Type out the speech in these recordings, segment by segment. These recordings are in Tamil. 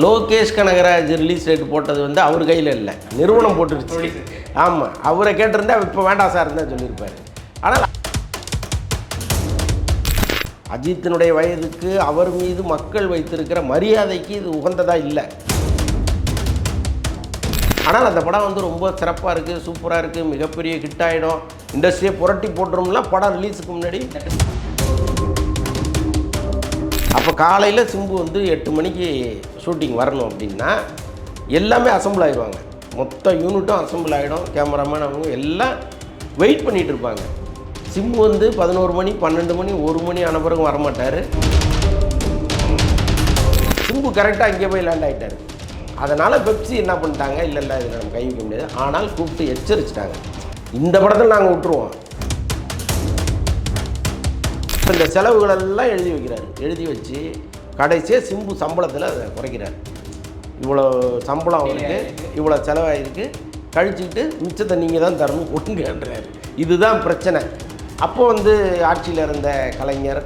லோகேஷ் கனகராஜ் ரிலீஸ் டேட் போட்டது வந்து அவர் கையில் இல்லை. நிறுவனம் போட்டுருச்சு. ஆமாம் அவரை கேட்டிருந்தா இப்போ வேண்டாம் சார் தான் சொல்லியிருப்பாரு. ஆனால் அஜித்தினுடைய வயதுக்கு அவர் மீது மக்கள் வைத்திருக்கிற மரியாதைக்கு இது உகந்ததாக இல்லை. ஆனால் அந்த படம் வந்து ரொம்ப சிறப்பாக இருக்குது சூப்பராக இருக்குது மிகப்பெரிய ஹிட் ஆகிடும் இண்டஸ்ட்ரியை புரட்டி போட்டுரும்லாம் படம் ரிலீஸுக்கு முன்னாடி. அப்போ காலையில் சிம்பு வந்து எட்டு மணிக்கு ஷூட்டிங் வரணும் அப்படின்னா எல்லாமே அசம்பிள் ஆயிடுவாங்க. மொத்த யூனிட்டும் அசம்பிள் ஆகிடும் கேமராமேன் அவங்க எல்லாம் வெயிட் பண்ணிகிட்டு இருப்பாங்க. சிம்பு வந்து பதினோரு மணி பன்னெண்டு மணி ஒரு மணி ஆன பிறகு வரமாட்டார். சிம்பு கரெக்டாக அங்கே போய் லேண்ட் ஆகிட்டார் அதனால் பெப்சி என்ன பண்ணிட்டாங்க? இல்லை இல்லை இதில் நம்ம கை வைக்க முடியாது. ஆனால் கூப்பிட்டு எச்சரிச்சிட்டாங்க. இந்த படத்தில் நாங்கள் விட்டுருவோம். இப்ப இந்த செலவுகளெல்லாம் எழுதி வைக்கிறார். எழுதி வச்சு கடைசியாக சிம்பு சம்பளத்தில் அதை குறைக்கிறார். இவ்வளோ சம்பளம் அவருக்கு இவ்வளோ செலவாயிருக்கு கழிச்சுக்கிட்டு மிச்சத்தை நீங்கள் தான் தரணும் ஒட்டுங்கன்றாரு இதுதான் பிரச்சனை. அப்போ வந்து ஆட்சியில் இருந்த கலைஞர்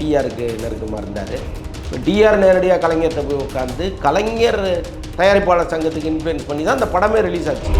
டிஆருக்கு நெருக்கமாக இருந்தார். இப்போ டிஆர் நேரடியாக கலைஞர்கிட்ட போய் உட்காந்து கலைஞர் தயாரிப்பாளர் சங்கத்துக்கு இன்ஃப்ளூயன்ஸ் பண்ணி தான் அந்த படமே ரிலீஸ் ஆச்சு.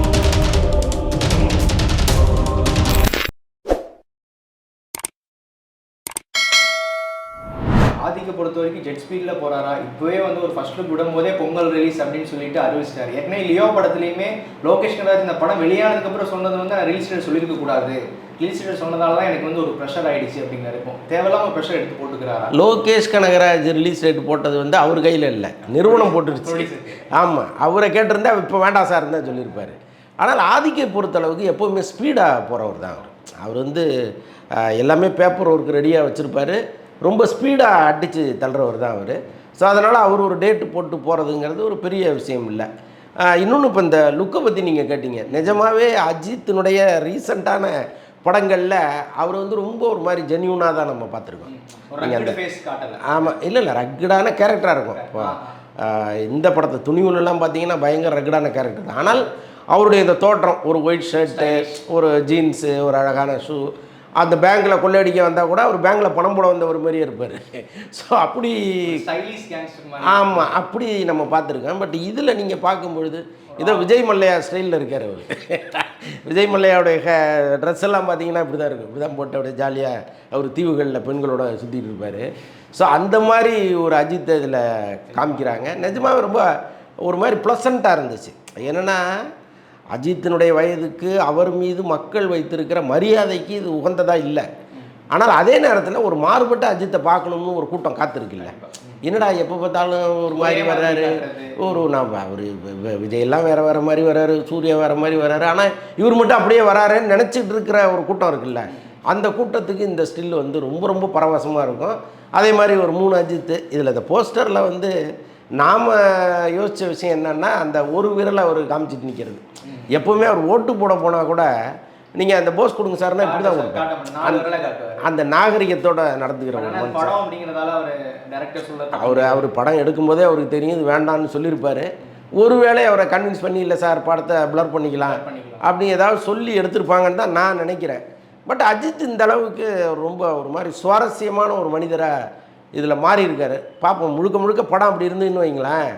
ஆதிக்க பொறுத்த வரைக்கும் ஜெட் ஸ்பீடில் போறாரா? இப்போவே வந்து ஒரு ஃபர்ஸ்ட் லுக் விடும்போதே பொங்கல் ரிலீஸ் அப்படின்னு சொல்லிட்டு அறிவிச்சிட்டாரு. ஏற்கனவே லியோ படத்துலையுமே லோகேஷ் கனராஜ் இந்த படம் வெளியானதுக்கு அப்புறம் சொன்னது வந்து நான் ரிலீஸ் டேட் சொல்லியிருக்க கூடாது. ரிலீஸ் டேட் சொன்னதால தான் எனக்கு வந்து ஒரு ப்ரெஷர் ஆயிடுச்சு அப்படிங்கிற இருக்கும். தேவையில்லாம ப்ரெஷர் எடுத்து போட்டுக்கிறாரா? லோகேஷ் கனகராஜ் ரிலீஸ் டேட் போட்டது வந்து அவர் கையில் இல்லை. நிறுவனம் போட்டுருச்சு. ஆமாம் அவரை கேட்டிருந்தா இப்போ வேண்டாம் சார் தான் சொல்லியிருப்பார். ஆனால் ஆதிக்கை பொறுத்தளவுக்கு எப்போவுமே ஸ்பீடாக போகிறவர் தான் அவர். அவர் வந்து எல்லாமே பேப்பர் ஒர்க் ரெடியாக வச்சுருப்பார். ரொம்ப ஸ்பீடாக அடித்து தள்ளுறவர் தான் அவர். ஸோ அதனால் அவர் ஒரு டேட்டு போட்டு போகிறதுங்கிறது ஒரு பெரிய விஷயம் இல்லை. இன்னொன்று இப்போ இந்த லுக்கை பற்றி நீங்கள் கேட்டீங்க. நிஜமாகவே அஜித்தினுடைய ரீசண்டான படங்களில் அவர் வந்து ரொம்ப ஒரு மாதிரி ஜென்யூனாக தான் நம்ம பார்த்துருக்கோம். ஒரு நீங்க அந்த ஆமாம் இல்லை இல்லை ரக்கடான கேரக்டராக இருக்கும். இப்போ இந்த படத்தை துணிவுலலாம் பார்த்தீங்கன்னா பயங்கர ரக்கடான கேரக்டர் தான். ஆனால் அவருடைய இந்த தோற்றம் ஒரு ஒயிட் ஷர்ட்டு ஒரு ஜீன்ஸு ஒரு அழகான ஷூ அந்த பேங்க்கில் கொள்ளையடிக்க வந்தால் கூட அவர் பேங்க்கில் பணம் போட வந்த ஒரு மாதிரியே இருப்பார். ஸோ அப்படி ஆமாம் அப்படி நம்ம பார்த்துருக்கோம். பட் இதில் நீங்கள் பார்க்கும் பொழுது இதோ விஜய் மல்லையா ஸ்டைலில் இருக்கார் அவர். விஜய் மல்லையாவுடைய ட்ரெஸ் எல்லாம் பார்த்தீங்கன்னா இப்படி தான் இருக்கும். இப்படி தான் போட்டு அப்படியே ஜாலியாக அவர் தீவுகளில் பெண்களோட சுற்றிட்டு இருப்பார். ஸோ அந்த மாதிரி ஒரு அஜித்தை இதில் காமிக்கிறாங்க. நிஜமாவே ரொம்ப ஒரு மாதிரி ப்ளசண்ட்டாக இருந்துச்சு. என்னென்னா அஜித்தினுடைய வயதுக்கு அவர் மீது மக்கள் வைத்திருக்கிற மரியாதைக்கு இது உகந்ததா இல்லை. ஆனால் அதே நேரத்தில் ஒரு மாறுபட்ட அஜித்தை பார்க்கணும்னு ஒரு கூட்டம் காத்திருக்குல்ல. என்னடா எப்போ பார்த்தாலும் ஒரு மாதிரி வர்றாரு. ஒரு நான் அவர் விஜயெல்லாம் வேறு வேறு மாதிரி வர்றாரு சூர்யா வேறு மாதிரி வர்றாரு. ஆனால் இவர் மட்டும் அப்படியே வராருன்னு நினச்சிட்டு இருக்கிற ஒரு கூட்டம் இருக்குல்ல. அந்த கூட்டத்துக்கு இந்த ஸ்டில் வந்து ரொம்ப ரொம்ப பரவசமாக இருக்கும். அதே மாதிரி ஒரு மூணு அஜித்து இதில் இந்த போஸ்டரில் வந்து நாம் யோசித்த விஷயம் என்னென்னா அந்த ஒரு விரலை அவர் காமிச்சிட்டு நிற்கிறது எப்போவுமே அவர் ஓட்டு போட போனால் கூட நீங்கள் அந்த போஸ் கொடுங்க சார்னா இப்படி தான் கொடுப்பேன் அந்த நாகரிகத்தோட நடந்துக்கிற ஒரு ஆனா மனுஷன். படம் அப்படிங்கிறதால அவர் அவர் படம் எடுக்கும்போதே அவருக்கு தெரியும் இது வேண்டாம்னு சொல்லியிருப்பாரு. ஒருவேளை அவரை கன்வின்ஸ் பண்ணி இல்லை சார் படத்தை ப்ளர் பண்ணிக்கலாம். பண்ணிக்கலாம். அப்படி ஏதாவது சொல்லி எடுத்திருப்பாங்கன்னு தான் நான் நினைக்கிறேன். பட் அஜித் இந்த அளவுக்கு ரொம்ப ஒரு மாதிரி சுவாரஸ்யமான ஒரு மனிதராக இதில் மாறி இருக்காரு. பார்ப்போம் முழுக்க முழுக்க படம் அப்படி இருந்துன்னு வைங்களேன்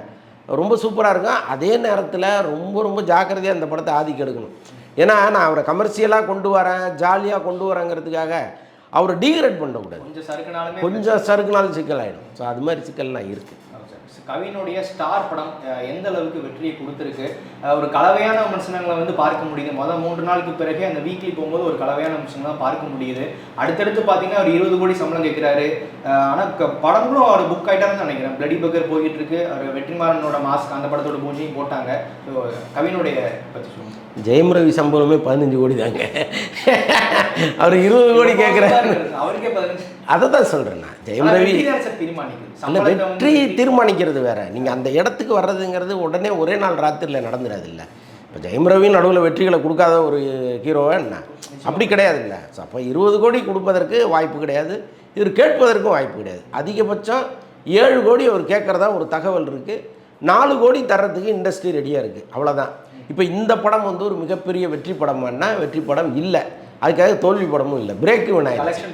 ரொம்ப சூப்பராக இருக்கும். அதே நேரத்தில் ரொம்ப ரொம்ப ஜாக்கிரதையாக இந்த படத்தை ஆதிக்க எடுக்கணும். ஏன்னா நான் அவரை கமர்ஷியலாக கொண்டு வரேன் ஜாலியாக கொண்டு வரேங்கிறதுக்காக அவரை டீக்ரேட் பண்ணக்கூடாது. கொஞ்சம் சறுக்குனாலுமே கொஞ்சம் சறுக்குனாலும் சிக்கலாயிடும். ஸோ அது மாதிரி சிக்கல்லாம் இருக்குது கவினுடைய ஸ்டார் படம் எந்த அளவுக்கு வெற்றியை கொடுத்துருக்கு? ஒரு கலவையான விமர்சனங்களை வந்து பார்க்க முடியுது. மொதல் மூன்று நாளுக்கு பிறகு அந்த வீக்லி போகும்போது ஒரு கலவையான விமர்சனங்களை பார்க்க முடியுது. அடுத்தடுத்து பார்த்தீங்கன்னா அவர் இருபது கோடி சம்பளம் கேட்குறாரு ஆனால் படங்களும் அவர் புக் ஆகிட்டாருன்னு நினைக்கிறேன். பிளடி பக்கர் போயிட்டு இருக்கு அவர் வெற்றிமாறனோட மாஸ்க் அந்த படத்தோட பூஜையும் போட்டாங்க. ஸோ கவினுடைய பற்றி சொல்லுங்க. ஜெயம் ரவி சம்பளமே பதினஞ்சு கோடி தாங்க. அவர் இருபது கோடி கேட்குறாரு அவருக்கே பதினஞ்சு. அதை தான் சொல்கிறேன் நான். ஜெயம் ரவி இல்லை வந்து வெற்றி. தீர்மானிக்கிறது வேற. நீங்கள் அந்த இடத்துக்கு வர்றதுங்கிறது உடனே ஒரே நாள் ராத்திரியில் நடந்துடாது இல்லை இப்போ ஜெயம் ரவி நடுவில் வெற்றிகளை கொடுக்காத ஒரு ஹீரோவா என்ன? அப்படி கிடையாது இல்லை ஸோ அப்போ இருபது கோடி கொடுப்பதற்கு வாய்ப்பு கிடையாது. இவர் கேட்பதற்கும் வாய்ப்பு கிடையாது. அதிகபட்சம் ஏழு கோடி அவர் கேட்குறதா ஒரு தகவல் இருக்குது நாலு கோடி தர்றதுக்கு இண்டஸ்ட்ரி ரெடியாக இருக்குது அவ்வளோதான் இப்போ இந்த படம் வந்து ஒரு மிகப்பெரிய வெற்றி படமானா வெற்றி படம் இல்லை. அதுக்காக தோல்வி படமும் இல்லை. பிரேக் ஈவன் ஆயிடுச்சு.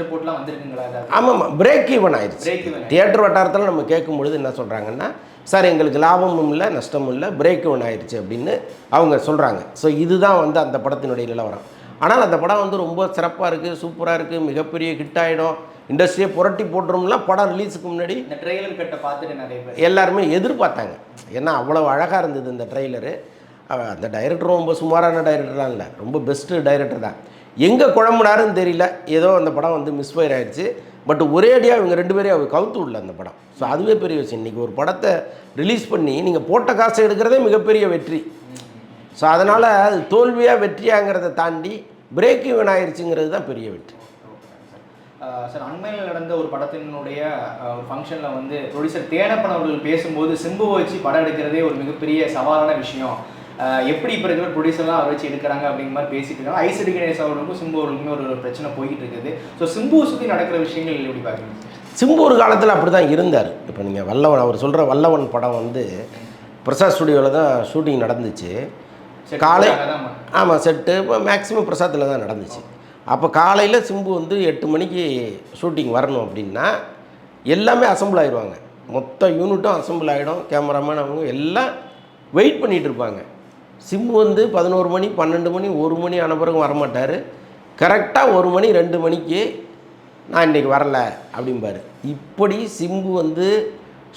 ஆமாம் பிரேக் ஈவன் ஆயிடுச்சு. தியேட்டர் வட்டாரத்தில் நம்ம கேட்கும் பொழுது என்ன சொல்கிறாங்கன்னா சார் எங்களுக்கு லாபமும் இல்லை நஷ்டமும் இல்லை பிரேக் ஈவன் ஆயிடுச்சு அப்படின்னு அவங்க சொல்கிறாங்க ஸோ இதுதான் வந்து அந்த படத்தினுடைய நிலவரம். ஆனால் அந்த படம் வந்து ரொம்ப சிறப்பாக இருக்குது சூப்பராக இருக்குது மிகப்பெரிய ஹிட் ஆகிடும் இண்டஸ்ட்ரியை புரட்டி போட்டுரும்லாம் படம் ரிலீஸுக்கு முன்னாடி இந்த ட்ரெய்லர் கட்டை பார்த்துட்டு நிறைய பேர். எல்லாருமே எதிர்பார்த்தாங்க. ஏன்னா அவ்வளோ அழகாக இருந்தது இந்த ட்ரெய்லரு அந்த டைரக்டரும் ரொம்ப சுமாரான டைரக்டர்லாம் இல்லை. ரொம்ப பெஸ்ட்டு டைரக்டர் தான். எங்கே குழம்புனாருன்னு தெரியல. ஏதோ அந்த படம் வந்து மிஸ்ஃபயர் ஆயிடுச்சு. பட் ஒரே அடியாக இவங்க ரெண்டு பேரையும் அவர் கவுத்து விடல அந்த படம். ஸோ அதுவே பெரிய விஷயம். இன்றைக்கி ஒரு படத்தை ரிலீஸ் பண்ணி நீங்கள் போட்ட காசை எடுக்கிறதே மிகப்பெரிய வெற்றி. ஸோ அதனால் அது தோல்வியாக வெற்றியாங்கிறத தாண்டி பிரேக் ஈவன் ஆயிடுச்சுங்கிறது தான் பெரிய வெற்றி. சார் அண்மையில் நடந்த ஒரு படத்தினுடைய ஒரு ஃபங்க்ஷனில் வந்து ப்ரொடியூசர் தேனப்பன் அவர்கள் பேசும்போது சிம்புவை வச்சு படம் எடுக்கிறதே ஒரு மிகப்பெரிய சவாலான விஷயம். எப்படி இப்போ இருக்கிற ப்ரொடியூசர்லாம் அதை வச்சு எடுக்கிறாங்க அப்படிங்கிற மாதிரி பேசிட்டு இருக்காங்க. ஐசடி கணேஷ் அவர்களுக்கும் சிம்பு அவர்களுக்குமே ஒரு பிரச்சனை போய்கிட்டு இருக்குது. ஸோ சிம்புவை சுற்றி நடக்கிற விஷயங்கள் எப்படி பார்க்குறீங்க? சிம்பு ஒரு காலத்தில் அப்படி தான் இருந்தார். இப்போ நீங்கள் வல்லவன் அவர் சொல்கிற வல்லவன் படம் வந்து பிரசாத் ஸ்டுடியோவில் தான் ஷூட்டிங் நடந்துச்சு. காலை ஆமாம் செட்டு இப்போ மேக்ஸிமம் பிரசாத்தில் தான் நடந்துச்சு. அப்போ காலையில் சிம்பு வந்து எட்டு மணிக்கு ஷூட்டிங் வரணும் அப்படின்னா எல்லாமே அசம்பிள் ஆயிடுவாங்க. மொத்த யூனிட்டும் அசம்பிள் ஆகிடும் கேமராமேன் அவங்க எல்லாம் வெயிட் பண்ணிகிட்டு இருப்பாங்க. சிம் வந்து பதினோரு மணி பன்னெண்டு மணி ஒரு மணி ஆன பிறகு வரமாட்டார். கரெக்டாக ஒரு மணி ரெண்டு மணிக்கு நான் இன்றைக்கி வரல அப்படிம்பார். இப்படி சிம்பு வந்து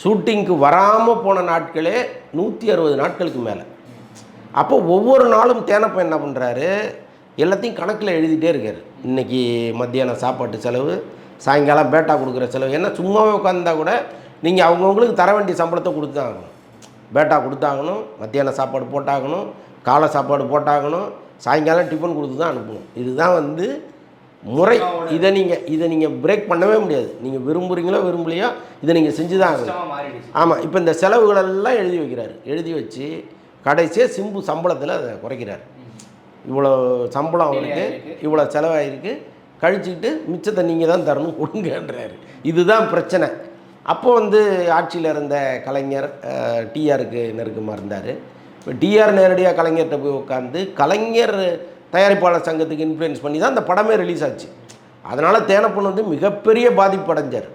ஷூட்டிங்க்கு வராமல் போன நாட்களே நூற்றி அறுபது நாட்களுக்கு மேலே. அப்போ ஒவ்வொரு நாளும் தேனப்ப என்ன பண்ணுறாரு எல்லாத்தையும் கணக்கில் எழுதிட்டே இருக்கார். இன்றைக்கி மத்தியானம் சாப்பாட்டு செலவு சாயங்காலம் பேட்டா கொடுக்குற செலவு ஏன்னா சும்மாவே உட்காந்தா கூட நீங்கள் அவங்கவுங்களுக்கு தர வேண்டிய சம்பளத்தை கொடுத்து தான் ஆகணும். பேட்டா கொடுத்தாகணும் மத்தியானம் சாப்பாடு போட்டாகணும் காலை சாப்பாடு போட்டாகணும் சாயங்காலம் டிஃபன் கொடுத்து தான் அனுப்பணும். இதுதான் வந்து முறை. இதை நீங்கள் இதை நீங்கள் பிரேக் பண்ணவே முடியாது. நீங்கள் விரும்புகிறீங்களோ விரும்பலையோ இதை நீங்கள் செஞ்சு தான் ஆகணும் ஆமாம் இப்போ இந்த செலவுகளெல்லாம் எழுதி வைக்கிறாரு. எழுதி வச்சு கடைசியாக சிம்பு சம்பளத்தில் அதை குறைக்கிறார். இவ்வளோ சம்பளம் அவருக்கு இவ்வளோ செலவாயிருக்கு. கழிச்சுக்கிட்டு மிச்சத்தை நீங்கள் தான் தரணும் கொடுங்கன்றாரு இதுதான் பிரச்சனை. அப்போது வந்து ஆட்சியில் இருந்த கலைஞர் டிஆருக்கு நெருக்கமாக இருந்தார். இப்போ டிஆர் நேரடியாக கலைஞர்கிட்ட போய் உட்காந்து கலைஞர் தயாரிப்பாளர் சங்கத்துக்கு இன்ஃப்ளூயன்ஸ் பண்ணி தான் அந்த படமே ரிலீஸ் ஆச்சு. அதனால் தேனப்பன் வந்து மிகப்பெரிய பாதிப்பு அடைஞ்சார்.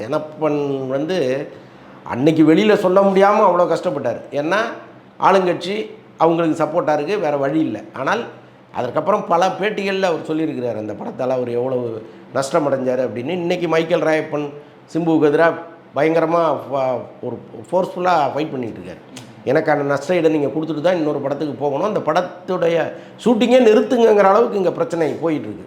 தேனப்பன் வந்து அன்னைக்கு வெளியில் சொல்ல முடியாமல் அவ்வளோ கஷ்டப்பட்டார். ஏன்னா ஆளுங்கட்சி அவங்களுக்கு சப்போர்ட்டாக இருக்குது வேறு வழி இல்லை. ஆனால் அதற்கப்புறம் பல பேட்டிகளில் அவர் சொல்லியிருக்கிறார் அந்த படத்தால் அவர் எவ்வளவு நஷ்டம் அடைஞ்சார் அப்படின்னு. இன்றைக்கி மைக்கேல் ராயப்பன் சிம்புவுக்கு எதிராக பயங்கரமாக ஒரு ஃபோர்ஸ்ஃபுல்லாக ஃபைட் பண்ணிகிட்டு இருக்காரு எனக்கான நஷ்ட ஈடை நீங்கள் கொடுத்துட்டு தான் இன்னொரு படத்துக்கு போகணும். அந்த படத்துடைய ஷூட்டிங்கே நிறுத்துங்கங்கிற அளவுக்கு இங்கே பிரச்சனை போயிட்டுருக்கு.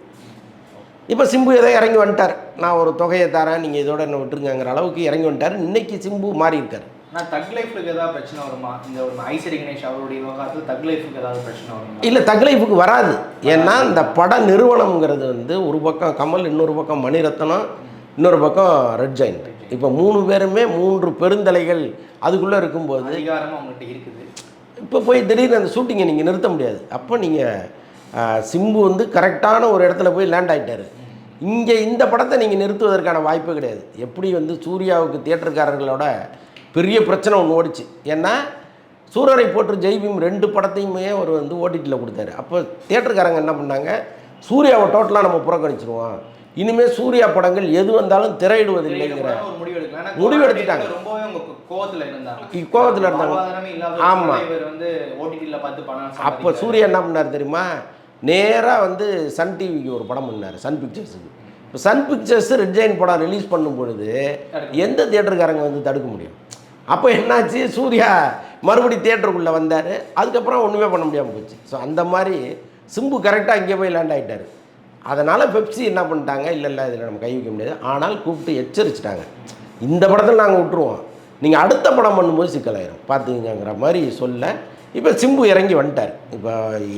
இப்போ சிம்பு ஏதோ இறங்கி வந்துட்டார். நான் ஒரு தொகையை தரேன் நீங்கள் இதோட என்ன விட்டுருங்கங்கிற அளவுக்கு இறங்கி வந்துட்டார். இன்னைக்கு சிம்பு மாறி இருக்கார் ஆனால் தக் லைஃப்லுக்கு ஏதாவது பிரச்சனை வருமா? இந்த ஒரு ஐசரி கணேஷ் அவருடைய விவகாரத்தில் தக் லைஃபுக்கு ஏதாவது பிரச்சனை வருமா? இல்லை தக்லைஃபுக்கு வராது. ஏன்னா இந்த பட நிறுவனம்ங்கிறது வந்து ஒரு பக்கம் கமல் இன்னொரு பக்கம் மணிரத்னம். இன்னொரு பக்கம் ரெட் ஜாயிண்ட் இப்போ மூணு பேருமே மூன்று பெருந்தலைகள் அதுக்குள்ளே இருக்கும்போது அதிகாரம் அவங்ககிட்ட இருக்குது. இப்போ போய் திடீர்னு அந்த ஷூட்டிங்கை நீங்கள் நிறுத்த முடியாது. அப்போ நீங்கள் சிம்பு வந்து கரெக்டான ஒரு இடத்துல போய் லேண்ட் ஆகிட்டார் இங்கே இந்த படத்தை நீங்கள் நிறுத்துவதற்கான வாய்ப்பு கிடையாது. எப்படி வந்து சூர்யாவுக்கு தியேட்டருக்காரர்களோட பெரிய பிரச்சனை ஒன்று ஓடிச்சு. ஏன்னா சூரரை போட்டு ஜெய்பீம் ரெண்டு படத்தையுமே அவர் வந்து ஓடிடியில் கொடுத்தாரு. அப்போ தியேட்டருக்காரங்க என்ன பண்ணாங்க? சூர்யாவை டோட்டலாக நம்ம புறக்கணிச்சிருவோம். இனிமேல் சூர்யா படங்கள் எது வந்தாலும் திரையிடுவதில்லைங்கிற முடிவு எடுத்துட்டாங்க. டயத்துல ரொம்பவே அவங்க கோ- கோவத்துல இருந்தாங்க. கோவத்தில் இருந்தாங்க. வாழ்வாதாரமே இல்லாத ஆமா. இவர் வந்து ஓடிடியில் பார்த்து பணம் அப்போ. சூர்யா என்ன பண்ணார் தெரியுமா? நேராக வந்து சன் டிவிக்கு ஒரு படம் பண்ணார் சன் பிக்சர்ஸுக்கு இப்போ சன் பிக்சர்ஸ் ரெட் ஜெயின் படம் ரிலீஸ் பண்ணும் பொழுது எந்த தியேட்டருக்காரங்க வந்து தடுக்க முடியும்? அப்போ என்னாச்சு? சூர்யா மறுபடி தியேட்டருக்குள்ளே வந்தார். அதுக்கப்புறம் ஒன்றுமே பண்ண முடியாமல் போச்சு. ஸோ அந்த மாதிரி சிம்பு கரெக்டாக இங்கே போய் லேண்ட் ஆகிட்டார் அதனால் பெப்சி என்ன பண்ணிட்டாங்க? இல்லை இல்லை இதில் நம்ம கை வைக்க முடியாது. ஆனால் கூப்பிட்டு எச்சரிச்சிட்டாங்க. இந்த படத்தில் நாங்கள் விட்டுருவோம். நீங்கள் அடுத்த படம் பண்ணும்போது சிக்கலாயிரும். பார்த்துக்கிங்கிற மாதிரி சொல்ல இப்போ சிம்பு இறங்கி வந்துட்டார். இப்போ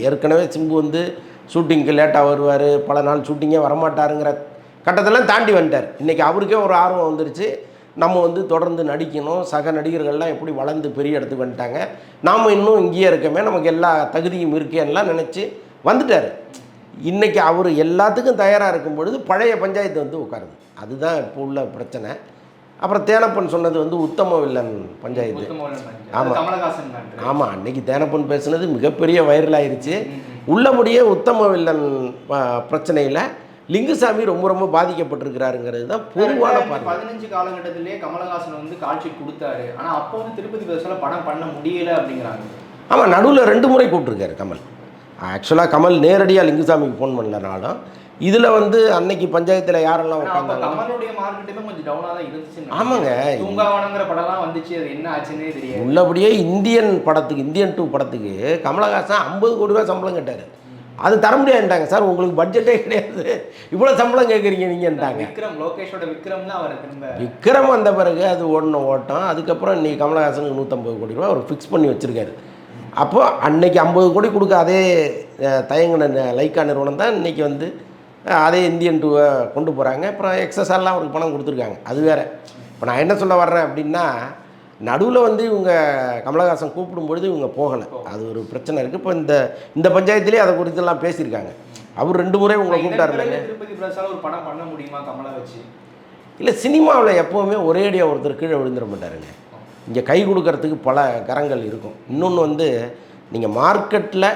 ஏற்கனவே சிம்பு வந்து ஷூட்டிங்க்கு லேட்டாக வருவார். பல நாள் ஷூட்டிங்கே வரமாட்டாருங்கிற கட்டத்தெல்லாம் தாண்டி வந்துட்டார். இன்றைக்கி அவருக்கே ஒரு ஆர்வம் வந்துருச்சு. நம்ம வந்து தொடர்ந்து நடிக்கணும். சக நடிகர்கள்லாம் எப்படி வளர்ந்து பெரிய இடத்துக்கு வந்துட்டாங்க. நாம் இன்னும் இங்கேயே இருக்கமே. நமக்கு எல்லா தகுதியும் இருக்கேன்லாம் நினச்சி வந்துட்டார். இன்றைக்கி அவர் எல்லாத்துக்கும் தயாராக இருக்கும் பொழுது பழைய பஞ்சாயத்து வந்து உட்காருது. அதுதான் இப்போ உள்ள பிரச்சனை. அப்புறம் தேனப்பன் சொன்னது வந்து உத்தம வில்லன் பஞ்சாயத்து. உத்தம வில்லன் மேட்ரு. ஆமா. அது கமலஹாசன் மேட்ரு. ஆமாம் அன்னைக்கு தேனப்பன் பேசுனது மிகப்பெரிய வைரல் ஆயிருச்சு உள்ளபடியே உத்தம வில்லன் பிரச்சனையில் லிங்குசாமி ரொம்ப ரொம்ப பாதிக்கப்பட்டிருக்கிறாருங்கிறது தான் பொதுவான பதினஞ்சு காலகட்டத்திலேயே கமலஹாசன் வந்து காட்சி கொடுத்தாரு. ஆனா அப்போ வந்து திருப்பதி பிரதர்ஷனில் படம் பண்ண முடியல அப்படிங்கிறாங்க. ஆமாம் நடுவில் ரெண்டு முறை கூப்பிட்ருக்காரு கமல். ஆக்சுவலாக கமல் நேரடியாக லிங்குசாமிக்கு ஃபோன் பண்ணலனாலும் இதில் வந்து அன்னைக்கு பஞ்சாயத்தில் யாரெல்லாம் உட்காந்தாங்க கமலுடைய மார்க்கெட்டுமே கொஞ்சம் டவுனா தான் இருந்துச்சு ஆமாங்க. தூங்காவனங்கிற படம்லாம் வந்துச்சு அது என்ன ஆச்சுன்னே தெரியாது. உள்ளபடியே இந்தியன் படத்துக்கு இந்தியன் டூ படத்துக்கு கமலஹாசன் ஐம்பது கோடி ரூபா சம்பளம் கேட்டார். அது தர முடியாதுன்ட்டாங்க. சார் உங்களுக்கு பட்ஜெட்டே கிடையாது. இவ்வளோ சம்பளம் கேட்குறீங்க நீங்கன்ட்டாங்க. விக்ரம் லோகேஷோட விக்ரம் தான் அவர் திரும்ப. விக்ரம் வந்த பிறகு அது ஓடின ஓட்டம். அதுக்கப்புறம் இன்னைக்கு கமலஹாசனுக்கு நூற்றம்பது கோடி ரூபா அவர் ஃபிக்ஸ் பண்ணி வச்சுருக்காரு. அப்போ அன்னைக்கு ஐம்பது கோடி கொடுக்க அதே தயங்கின லைக்கா நிறுவனம் தான் இன்னைக்கு வந்து அதே இந்தியன் டூவை கொண்டு போகிறாங்க அப்புறம் எக்ஸஸெல்லாம் அவருக்கு பணம் கொடுத்துருக்காங்க. அது வேற. இப்போ நான் என்ன சொல்ல வர்றேன் அப்படின்னா நடுவில் வந்து இவங்க கமலஹாசன் கூப்பிடும்பொழுது இவங்க போகலை. அது ஒரு பிரச்சனை இருக்குது இப்போ இந்த இந்த பஞ்சாயத்துலேயே அதை குறித்தெல்லாம் பேசியிருக்காங்க. அவர் ரெண்டு முறை உங்களை இதன் கூப்பிட்டாருல பிறகு திருப்பதி பிரதர்ஷனால ஒரு படம் பண்ண முடியுமா கமலை வச்சு? இல்லை சினிமாவில் எப்போவுமே ஒரேடியாக ஒருத்தர் கீழே விழுந்துட மாட்டாருங்க. இங்கே கை கொடுக்கறதுக்கு பல கரங்கள் இருக்கும். இன்னொன்று வந்து நீங்கள் மார்க்கெட்டில்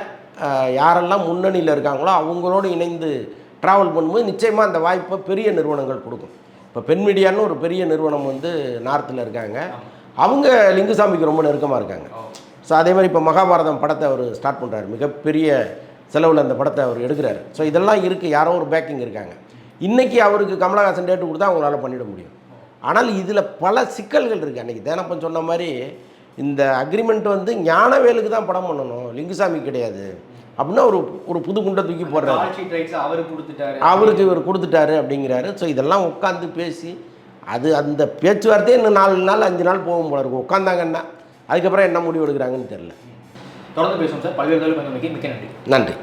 யாரெல்லாம் முன்னணியில் இருக்காங்களோ அவங்களோடு இணைந்து ட்ராவல் பண்ணும்போது நிச்சயமாக அந்த வாய்ப்பை பெரிய நிறுவனங்கள் கொடுக்கும். இப்போ பெண் மீடியான்னு ஒரு பெரிய நிறுவனம் வந்து நார்த்தில் இருக்காங்க. அவங்க லிங்குசாமிக்கு ரொம்ப நெருக்கமாக இருக்காங்க. ஸோ அதே மாதிரி இப்போ மகாபாரதம் படத்தை அவர் ஸ்டார்ட் பண்ணுறாரு மிகப்பெரிய செலவில் அந்த படத்தை அவர் எடுக்கிறாரு. ஸோ இதெல்லாம் இருக்குது யாரோ ஒரு பேக்கிங் இருக்காங்க. இன்றைக்கி அவருக்கு கமலஹாசன் டேட்டு கொடுத்தா அவங்களால பண்ணிட முடியும். ஆனால் இதில் பல சிக்கல்கள் இருக்குது அன்றைக்கி தேனப்பன் சொன்ன மாதிரி இந்த அக்ரிமெண்ட் வந்து ஞானவேலுக்கு தான் படம் பண்ணணும். லிங்குசாமி கிடையாது. அப்படின்னா ஒரு ஒரு புது குண்டை தூக்கி போடுறாரு. அவரு கொடுத்துட்டாரு. அவருக்கு இவர் கொடுத்துட்டாரு அப்படிங்கிறாரு. ஸோ இதெல்லாம் உட்காந்து பேசி அது அந்த பேச்சுவார்த்தையே இன்னும் நாலு நாள் அஞ்சு நாள் போகும் போல இருக்கும். உட்காந்தாங்கன்னா அதுக்கப்புறம் என்ன முடிவு எடுக்கிறாங்கன்னு தெரில தொடர்ந்து பேசுவோம் சார். பல்வேறு மிக்க நன்றி. நன்றி.